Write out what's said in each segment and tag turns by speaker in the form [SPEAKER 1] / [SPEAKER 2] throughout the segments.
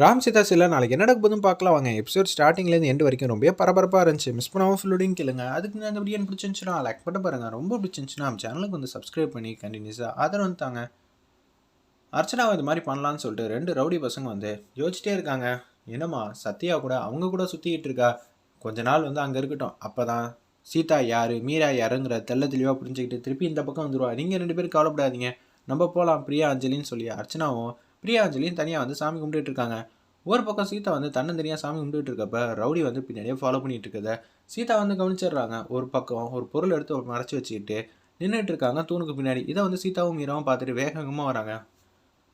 [SPEAKER 1] ராம் சீதா சில நாளைக்கு என்ன நடக்க போதும் பார்க்கலாம். வாங்க எபிசோட் ஸ்டார்டிங்லேருந்து எண்டு வரைக்கும் ரொம்ப பரபரப்பாக இருந்துச்சு. மிஸ் பண்ணாமல் ஃபுல்லோடையும் கேளுங்க. அதுக்கு நான் வீடியோ பிடிச்சிருந்துச்சுன்னா லைக் பண்ண பாருங்கள் ரொம்ப பிடிச்சிருந்துச்சுன்னா நம்ம சேனலுக்கு வந்து சப்ஸ்கிரைப் பண்ணி கண்டினியூஸாக ஆதரவு தாங்க. அர்ச்சனா இது மாதிரி பண்ணலான்னு சொல்லிட்டு ரெண்டு ரவுடி பசங்க வந்து யோசிச்சிட்டே இருக்காங்க. என்னம்மா சத்யா கூட அவங்க கூட சுற்றிக்கிட்டு இருக்கா? கொஞ்ச நாள் வந்து அங்கே இருக்கட்டும். அப்போ தான் சீதா யார் மீரா யாருங்கிற தெல்ல தெளிவாக புரிஞ்சுக்கிட்டு திருப்பி இந்த பக்கம் வந்துருவா. நீங்கள் ரெண்டு பேரும் கவலைப்படாதீங்க. நம்ம போகலாம் பிரியா அஞ்சலின்னு சொல்லி அர்ச்சனாவும் பிரியாஞ்சலியும் தனியாக வந்து சாமி கும்பிட்டுட்டு இருக்காங்க. ஒரு பக்கம் சீதா வந்து தன்னந்தனியாக சாமி கும்பிட்டுட்டு இருக்கப்ப ரவுடி வந்து பின்னாடியே ஃபாலோ பண்ணிட்டு இருக்கத சீதா வந்து கவனிச்சிடுறாங்க. ஒரு பக்கம் ஒரு பொருள் எடுத்து ஒரு மறைச்சி வச்சுக்கிட்டு நின்றுட்டு இருக்காங்க. தூணுக்கு பின்னாடி. இதை வந்து சீதாவும் மீராவும் பார்த்துட்டு வேகமாக வராங்க.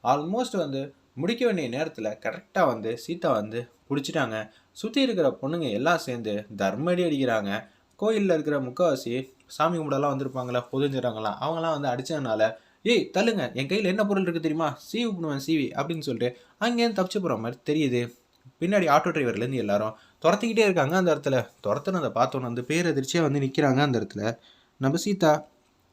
[SPEAKER 1] ஆல்மோஸ்ட் வந்து முடிக்க வேண்டிய நேரத்தில் கரெக்டாக வந்து சீதா வந்து பிடிச்சிட்டாங்க. சுற்றி இருக்கிற பொண்ணுங்க எல்லாம் சேர்ந்து தர்மடி அடிக்கிறாங்க. கோயிலில் இருக்கிற முக்கால்வாசி சாமி கும்பிடலாம் வந்திருப்பாங்களா பொதுஞ்சுறாங்களாம் அவங்களாம் வந்து அடித்ததுனால ஏய் தள்ளுங்க. என் கையில் என்ன பொருள் இருக்குது தெரியுமா? சீவி பண்ணுவேன் சீவி அப்படின்னு சொல்லிட்டு அங்கேருந்து தப்பிச்சு போகிற மாதிரி தெரியுது. பின்னாடி ஆட்டோ டிரைவர்லேருந்து எல்லாரும் துரத்திக்கிட்டே இருக்காங்க அந்த இடத்துல. துரத்துனதை பார்த்தோன்னு வந்து பேரதிர்ச்சியாக வந்து நிற்கிறாங்க அந்த இடத்துல. நம்ம சீதா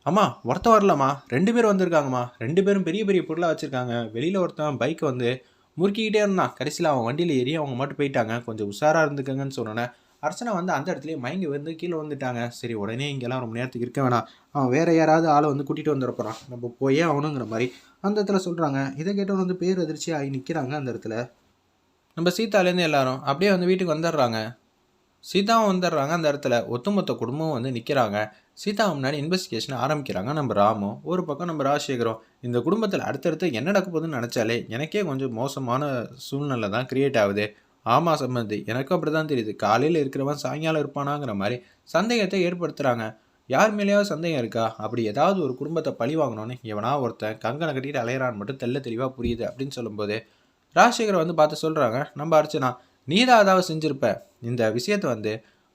[SPEAKER 1] அம்மா ஒருத்தன் வரலாமா? ரெண்டு பேர் வந்திருக்காங்கம்மா. ரெண்டு பேரும் பெரிய பெரிய பொருளாக வச்சுருக்காங்க. வெளியில் ஒருத்தன் பைக்கை வந்து முறுக்கிக்கிட்டே இருந்தான். கடைசியில் அவன் வண்டியில் ஏறி அவங்க மட்டும் போயிட்டாங்க. கொஞ்சம் உஷாராக இருந்துக்கங்கன்னு சொன்னோன்னே அர்ச்சனா வந்து அந்த இடத்துலயே மயங்கி வந்து கீழே வந்துட்டாங்க சரி உடனே இங்கெல்லாம் ரொம்ப நேரத்துக்கு இருக்க வேணாம். அவன் வேற யாராவது ஆளை வந்து கூட்டிகிட்டு வந்துடப்போறான் நம்ம போயே ஆகணுங்கிற மாதிரி அந்த இடத்துல சொல்கிறாங்க இதை கேட்டவன் வந்து பேர் அதிர்ச்சி ஆகி நிற்கிறாங்க அந்த இடத்துல. நம்ம சீதாலேருந்து எல்லாரும் அப்படியே வந்து வீட்டுக்கு வந்துடுறாங்க. சீதாவும் வந்துடுறாங்க அந்த இடத்துல. ஒட்டுமொத்த குடும்பமும் வந்து நிற்கிறாங்க சீதா முன்னாடி இன்வெஸ்டிகேஷன் ஆரம்பிக்கிறாங்க. நம்ம ராமும் ஒரு பக்கம் நம்ம ராஜசேகரும். இந்த குடும்பத்தில் அடுத்தடுத்து என்ன நடக்க போகுதுன்னு நினச்சாலே எனக்கே கொஞ்சம் மோசமான சூழ்நிலை தான் கிரியேட் ஆகுது. ஆமாம் சம்பந்தி. எனக்கும் அப்படி தான் தெரியுது. காலையில் இருக்கிறவன் சாயங்காலம் இருப்பானாங்கிற மாதிரி சந்தேகத்தை ஏற்படுத்துகிறாங்க யார் மேலேயாவது சந்தேகம் இருக்கா? அப்படி ஏதாவது ஒரு குடும்பத்தை பழி வாங்கணும்னு எவனா ஒருத்தன் கங்கனை கட்டிட்டு அலையிறான்னு மட்டும் தெல்ல தெளிவாக புரியுது அப்படின்னு சொல்லும்போது ராஜசேகர் வந்து பார்த்து சொல்கிறாங்க நம்ம அர்ச்சனா நீ தான் அதாவது செஞ்சுருப்ப. இந்த விஷயத்தை வந்து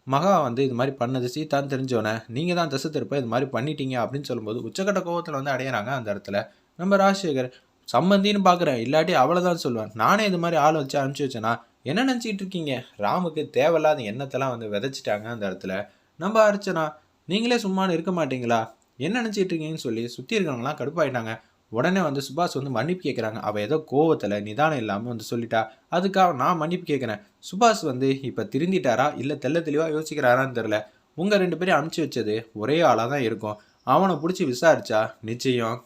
[SPEAKER 1] மகா வந்து இது மாதிரி பண்ணது சீதான்னு தெரிஞ்சோன்னே நீங்கள் தான் தசை திருப்ப இது மாதிரி பண்ணிட்டீங்க. அப்படின்னு சொல்லும்போது உச்சக்கட்ட கோபத்தில் வந்து அடையிறாங்க அந்த இடத்துல. நம்ம ராஜசேகர் சம்மந்தின்னு பார்க்குறேன் இல்லாட்டி அவளை தான் சொல்லுவேன். நானே இது மாதிரி ஆள் வச்சு அனுப்பிச்சி வச்சேன்னா என்ன நினச்சிக்கிட்டு இருக்கீங்க? ராமுக்கு தேவையில்லாத எண்ணத்தெல்லாம் வந்து விதைச்சிட்டாங்க அந்த இடத்துல. நம்ம அர்ச்சனா நீங்களே சும்மானு இருக்க மாட்டீங்களா? என்ன நினச்சிட்டு இருக்கீங்கன்னு சொல்லி சுற்றி இருக்கிறவங்களாம் கடுப்பாயிட்டாங்க. உடனே வந்து சுபாஷ் வந்து மன்னிப்பு கேட்குறாங்க அவள் ஏதோ கோவத்தில் நிதானம் இல்லாமல் வந்து சொல்லிட்டா. அதுக்காக நான் மன்னிப்பு கேட்குறேன் சுபாஷ் வந்து இப்போ திருந்திட்டாரா? இல்லை தெள்ள தெளிவாக யோசிக்கிறாரான்னு தெரில உங்கள் ரெண்டு பேரையும் அனுப்பிச்சி வச்சது ஒரே ஆளாக தான் இருக்கும். அவனை பிடிச்சி விசாரிச்சா நிச்சயம்.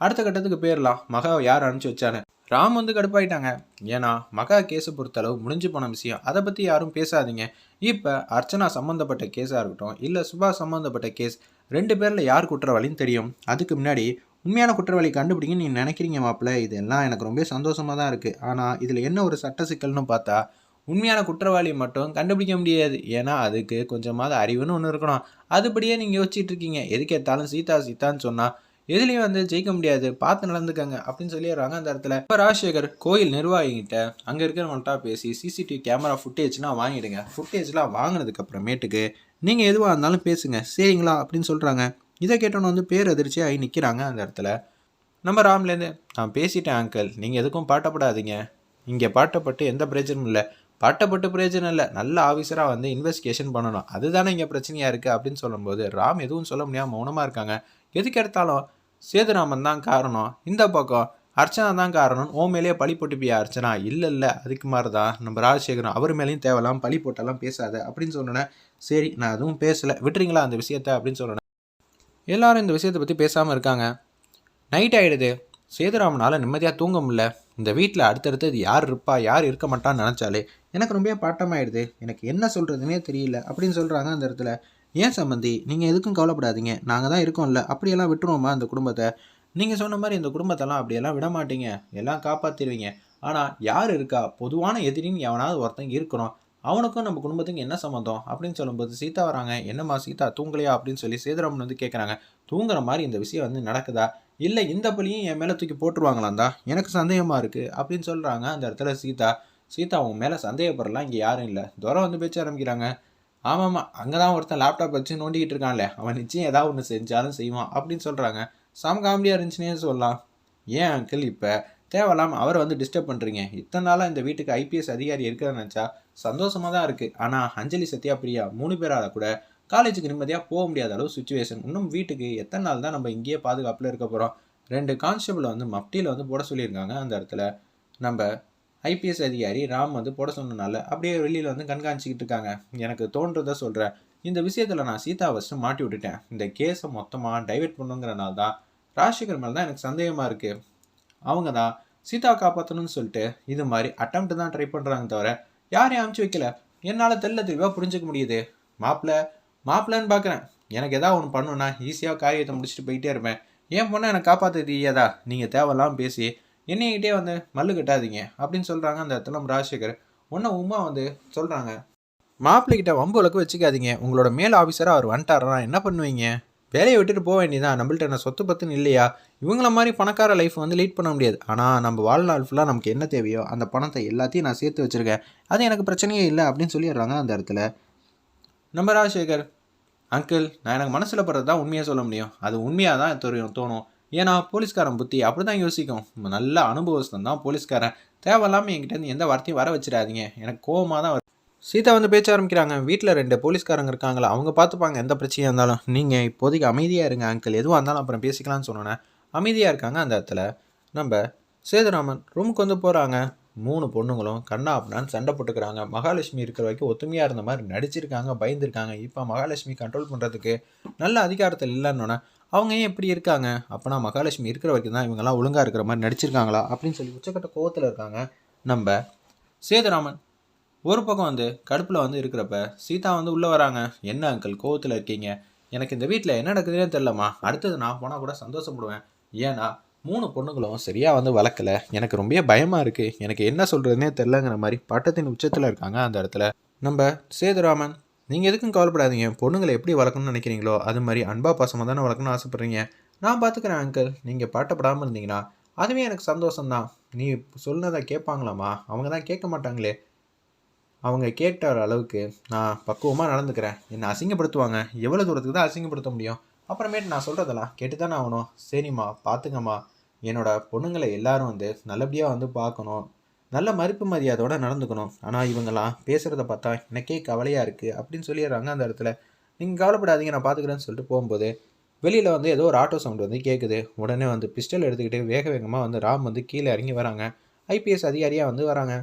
[SPEAKER 1] அடுத்த கட்டத்துக்கு போயிடலாம் மகாவை யார் அனுப்பிச்சி வச்சானு ராம் வந்து கடுப்பாயிட்டாங்க. ஏன்னா மகா கேஸை பொறுத்தளவு முடிஞ்சு போன விஷயம். அதை பற்றி யாரும் பேசாதீங்க. இப்போ அர்ச்சனா சம்மந்தப்பட்ட கேஸாக இருக்கட்டும் இல்லை சுபாஷ் சம்மந்தப்பட்ட கேஸ் ரெண்டு பேரில் யார் குற்றவாளின்னு தெரியும். அதுக்கு முன்னாடி உண்மையான குற்றவாளி கண்டுபிடிங்கன்னு நீங்கள் நினைக்கிறீங்க மாப்பிள்ள. இதெல்லாம் எனக்கு ரொம்ப சந்தோஷமாக தான் இருக்குது ஆனால் இதில் என்ன ஒரு சட்ட சிக்கல்னு பார்த்தா உண்மையான குற்றவாளி மட்டும் கண்டுபிடிக்க முடியாது. ஏன்னா அதுக்கு கொஞ்சமாவது அறிவுன்னு ஒன்று இருக்கணும். அதுபடியே நீங்கள் யோசிச்சுட்டு இருக்கீங்க. எதுக்கு எடுத்தாலும் சீதா சீதான்னு சொன்னால் எதுலேயும் வந்து ஜெயிக்க முடியாது பார்த்து நடந்துக்கங்க அப்படின்னு சொல்லிடுறாங்க அந்த இடத்துல. இப்போ ராஜசேகர் கோயில் நிர்வாகிகிட்ட அங்கே இருக்கிறவங்கள்ட்ட பேசி சிசிடிவி கேமரா ஃபுட்டேஜ்லாம் வாங்கிடுங்க. ஃபுட்டேஜ்லாம் வாங்கினதுக்கு அப்புறமேட்டுக்கு நீங்கள் எதுவாக இருந்தாலும் பேசுங்க சரிங்களா அப்படின்னு சொல்கிறாங்க இதை கேட்டோன்னு வந்து பேர் அதிர்ச்சியாக ஆகி நிற்கிறாங்க அந்த இடத்துல. நம்ம ராம்லேருந்து நான் பேசிட்டேன் அங்கிள் நீங்கள் எதுக்கும் பாட்டப்படாதீங்க. இங்கே பாட்டப்பட்டு எந்த பிரயோஜனமும் இல்லை. பாட்டப்பட்டு பிரயோஜனம் இல்லை. நல்ல ஆஃபீஸராக வந்து இன்வெஸ்டிகேஷன் பண்ணணும். அதுதானே இங்கே பிரச்சனையாக இருக்குது அப்படின்னு சொல்லும்போது ராம் எதுவும் சொல்ல முடியாமல் மௌனமாக இருக்காங்க. எதுக்கு எடுத்தாலும் சேதுராமன் தான் காரணம். இந்த பக்கம் அர்ச்சனா தான் காரணம். ஓ மேலேயே பழி போட்டுப்பியா அர்ச்சனா? இல்லை இல்லை. அதுக்கு மாதிரி தான் நம்ம ராஜசேகரன் அவர் மேலேயும் தேவலாம் பழி போட்டெல்லாம் பேசாத அப்படின்னு சொன்னோன்னே சரி நான் அதுவும் பேசலை. விட்டுறீங்களா அந்த விஷயத்த? அப்படின்னு சொன்னேன் எல்லாரும் இந்த விஷயத்தை பற்றி பேசாமல் இருக்காங்க. நைட் ஆகிடுது சேதுராமனால் நிம்மதியாக தூங்க முடியல. இந்த வீட்டில் அடுத்தடுத்து இது யார் இருப்பா? யார் இருக்க மாட்டான்னு நினச்சாலே எனக்கு ரொம்ப பாட்டமாயிடுது. எனக்கு என்ன சொல்கிறதுனே தெரியல அப்படின்னு சொல்கிறாங்க அந்த இடத்துல. ஏன் சம்மந்தி நீங்கள் எதுக்கும் கவலைப்படாதீங்க. நாங்கள் தான் இருக்கோம்ல. அப்படியெல்லாம் விட்டுருவோமா அந்த குடும்பத்தை? நீங்கள் சொன்ன மாதிரி இந்த குடும்பத்தெல்லாம் அப்படியெல்லாம் விட மாட்டீங்க. எல்லாம் காப்பாற்றிடுவீங்க ஆனால் யார் இருக்கா? பொதுவான எதிரின்னு எவனாவது ஒருத்தன் இருக்கணும் அவனுக்கும் நம்ம குடும்பத்துக்கு என்ன சம்மந்தம் அப்படின்னு சொல்லும்போது சீதா வராங்க. என்னம்மா சீதா தூங்கலையா? அப்படின்னு சொல்லி சேதுராமன் வந்து கேட்குறாங்க தூங்குற மாதிரி இந்த விஷயம் வந்து நடக்குதா? இல்லை இந்த பழியும் என் மேலே தூக்கி போட்டுருவாங்களாந்தா எனக்கு சந்தேகமாக இருக்குது அப்படின்னு சொல்கிறாங்க அந்த இடத்துல சீதா. சீதா உன் மேலே சந்தேகப்படலாம். இங்கே யாரும் இல்லை. துரம் வந்து பேச்ச ஆரம்பிக்கிறாங்க. ஆமாம்மா அங்கே தான் ஒருத்தன் லேப்டாப் வச்சு நோண்டிக்கிட்டு இருக்கான்ல. அவன் நிச்சயம் ஏதாவது ஒன்று செஞ்சாலும் செய்வான் அப்படின்னு சொல்கிறாங்க சம் காமெடியாக இருந்துச்சுன்னே சொல்லலாம். ஏன் அங்கிள் இப்போ? தேவையில்லாமல் அவரை வந்து டிஸ்டர்ப் பண்ணுறீங்க இத்தனை நாளாக இந்த வீட்டுக்கு ஐபிஎஸ் அதிகாரி இருக்கிறத நினச்சா சந்தோஷமாக தான் இருக்குது ஆனால் அஞ்சலி சத்யா பிரியா மூணு பேரால் கூட காலேஜுக்கு நிம்மதியாக போக முடியாத அளவு சுச்சுவேஷன் இன்னும் வீட்டுக்கு எத்தனை நாள் தான் நம்ம இங்கேயே பாதுகாப்பில் இருக்க போகிறோம் ரெண்டு கான்ஸ்டபிள் வந்து மப்டியில் வந்து போட சொல்லியிருக்காங்க. அந்த இடத்துல நம்ம ஐபிஎஸ் அதிகாரி ராம் வந்து போட சொன்னனால அப்படியே வெளியில் வந்து கண்காணிச்சிக்கிட்டு இருக்காங்க. எனக்கு தோன்றதை சொல்கிறேன் இந்த விஷயத்தில் நான் சீதா ஃபஸ்ட்டு மாட்டி விட்டுட்டேன். இந்த கேஸை மொத்தமாக டைவெர்ட் பண்ணுங்கிறனால தான் ராஜசேகர் மேலே தான் எனக்கு சந்தேகமாக இருக்குது அவங்க தான் சீதாவை காப்பாற்றணும்னு சொல்லிட்டு இது மாதிரி அட்டம்ப்ட் தான் ட்ரை பண்ணுறாங்க தவிர யாரையும் அமுச்சு வைக்கல. என்னால் தெல்ல தெளிவாக புரிஞ்சுக்க முடியுது. மாப்பிள்ள மாப்பிள்ளன்னு பார்க்குறேன் எனக்கு எதாவது ஒன்று பண்ணுன்னா ஈஸியாக காரியத்தை முடிச்சுட்டு போயிட்டே இருப்பேன். என் பொண்ணை எனக்கு காப்பாற்ற தெரியாதா நீங்கள் தேவையில்லாம பேசி என்னையகிட்டே வந்து மல்லு கட்டாதீங்க அப்படின்னு சொல்கிறாங்க அந்த இடத்துல நம்ம ராஜசேகர். ஒன்று உமா வந்து சொல்கிறாங்க மாப்பிள்ளைகிட்ட வம்பு வழக்கு வச்சுக்காதீங்க. உங்களோட மேல் ஆஃபீஸராக அவர் வந்துட்டாரா என்ன பண்ணுவீங்க? வேலையை விட்டுட்டு போக வேண்டியதான் நம்மள்ட்ட என்ன சொத்து பத்துன்னு இல்லையா? இவங்கள மாதிரி பணக்கார லைஃப் வந்து லீட் பண்ண முடியாது. ஆனால் நம்ம வாழ்நாள் ஃபுல்லாக நமக்கு என்ன தேவையோ அந்த பணத்தை எல்லாத்தையும் நான் சேர்த்து வச்சுருக்கேன். அது எனக்கு பிரச்சனையே இல்லை அப்படின்னு சொல்லிடுறாங்க அந்த இடத்துல. நம்ம ராஜசேகர் அங்கிள் நான் எனக்கு மனசில் படுறது தான் உண்மையாக சொல்ல முடியும். அது உண்மையாக தான் தெரியும் தோணும். ஏன்னா போலீஸ்காரன் புத்தி அப்படி தான் யோசிக்கும் நல்ல அனுபவஸ்தன் தான் போலீஸ்காரன். தேவையில்லாமல் என்கிட்ட எந்த வார்த்தையும் வர வச்சிடாதீங்க. எனக்கு கோவமாக தான் சீதா வந்து பேச்ச ஆரம்பிக்கிறாங்க. வீட்டில் ரெண்டு போலீஸ்காரங்க இருக்காங்களா? அவங்க பார்த்துப்பாங்க எந்த பிரச்சனையாக இருந்தாலும். நீங்கள் இப்போதைக்கு அமைதியாக இருங்க அங்கிள் எதுவாக இருந்தாலும் அப்புறம் பேசிக்கலாம்னு சொன்னோன்னே அமைதியாக இருக்காங்க அந்த இடத்துல. நம்ம சேதுராமன் ரூமுக்கு வந்து போகிறாங்க மூணு பொண்ணுங்களும் கண்ணா அப்படின்னு சண்டை போட்டுக்கிறாங்க. மகாலட்சுமி இருக்கிற வரைக்கும் ஒத்துமையாக இருந்த மாதிரி நடிச்சிருக்காங்க பயந்துருக்காங்க. இப்போ மகாலட்சுமி கண்ட்ரோல் பண்ணுறதுக்கு நல்ல அதிகாரத்தில் இல்லைன்னொன்னே அவங்க ஏன் இப்படி இருக்காங்க? அப்போனா மகாலட்சுமி இருக்கிற வரைக்கும் தான் இவங்கெல்லாம் ஒழுங்காக இருக்கிற மாதிரி நடிச்சிருக்காங்களா? அப்படின்னு சொல்லி உச்சக்கட்ட கோவத்தில் இருக்காங்க நம்ம சேதுராமன். ஒரு பக்கம் வந்து கடுப்பில் வந்து இருக்கிறப்ப சீதா வந்து உள்ளே வராங்க. என்ன அங்கிள் கோவத்தில் இருக்கீங்க? எனக்கு இந்த வீட்டில் என்ன நடக்குதுன்னே தெரிலம்மா அடுத்தது நான் போனால் கூட சந்தோஷப்படுவேன். ஏன்னா மூணு பொண்ணுங்களும் சரியாக வந்து வளர்க்கல. எனக்கு ரொம்ப பயமாக இருக்குது எனக்கு என்ன சொல்கிறதுனே தெரிலங்கிற மாதிரி பட்டத்தின் உச்சத்தில் இருக்காங்க அந்த இடத்துல. நம்ம சேதுராமன் நீங்கள் எதுக்கும் கவலைப்படாதீங்க. பொண்ணுங்களை எப்படி வளர்க்கணும்னு நினைக்கிறீங்களோ அது மாதிரி அன்பா பாசமாக தானே வளர்க்கணும்னு ஆசைப்பட்றீங்க. நான் பார்த்துக்கிறேன் அங்கிள் நீங்கள் பாட்டப்படாமல் இருந்தீங்கன்னா அதுவே எனக்கு சந்தோஷம்தான். நீ சொன்னதை கேட்பாங்களாம்மா? அவங்க தான் கேட்க மாட்டாங்களே. அவங்க கேட்ட அளவுக்கு நான் பக்குவமாக நடந்துக்கிறேன். என்னை அசிங்கப்படுத்துவாங்க. எவ்வளோ தூரத்துக்கு தான் அசிங்கப்படுத்த முடியும்? அப்புறமேட்டு நான் சொல்கிறதெல்லாம் கேட்டு தானே ஆகணும். சரிம்மா பார்த்துங்கம்மா என்னோடய பொண்ணுங்களை எல்லோரும் வந்து நல்லபடியாக வந்து பார்க்கணும். நல்ல மதிப்பு மரியாதையோட நடந்துக்கணும். ஆனால் இவங்கெல்லாம் பேசுகிறத பார்த்தா எனக்கே கவலையாக இருக்குது அப்படின்னு சொல்லிடுறாங்க அந்த இடத்துல. நீங்கள் கவலைப்படாதீங்க நான் பார்த்துக்கிறேன்னு சொல்லிட்டு போகும்போது வெளியில் வந்து ஏதோ ஒரு ஆட்டோ சவுண்ட் வந்து கேட்குது உடனே வந்து பிஸ்டல் எடுத்துக்கிட்டு வேக வேகமாக வந்து ராம் வந்து கீழே இறங்கி வராங்க. ஐபிஎஸ் அதிகாரியாக வந்து வராங்க.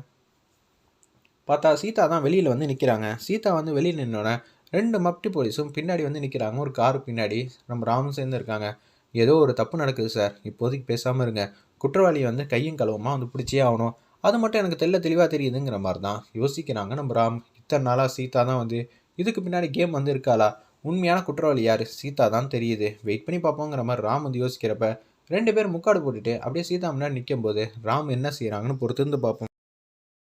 [SPEAKER 1] பார்த்தா சீதா தான் வெளியில் வந்து நிற்கிறாங்க சீதா வந்து வெளியில் நின்னோடனே ரெண்டு மப்டி போலீஸும் பின்னாடி வந்து நிற்கிறாங்க ஒரு கார் பின்னாடி நம்ம ராமும் சேர்ந்து இருக்காங்க. ஏதோ ஒரு தப்பு நடக்குது சார். இப்போதைக்கு பேசாமல் இருங்க. குற்றவாளியை வந்து கையும் கழுவமாக வந்து பிடிச்சே ஆகணும். அது மட்டும் எனக்கு தெல்ல தெளிவாக தெரியுதுங்கிற மாதிரி தான் யோசிக்கிறாங்க. நம்ம ராம் இத்தனை நாளாக சீதா தான் வந்து இதுக்கு பின்னாடி கேம் வந்து இருக்காளா? உண்மையான குற்றவாளி யார்? சீதா தான் தெரியுது. வெயிட் பண்ணி பார்ப்போங்கிற மாதிரி ராம் வந்து யோசிக்கிறப்ப ரெண்டு பேர் முக்காடு போட்டுட்டு அப்படியே சீதா முன்னாடி நிற்கும் போது ராம் என்ன செய்கிறாங்கன்னு பொறுத்திருந்து பார்ப்போம்.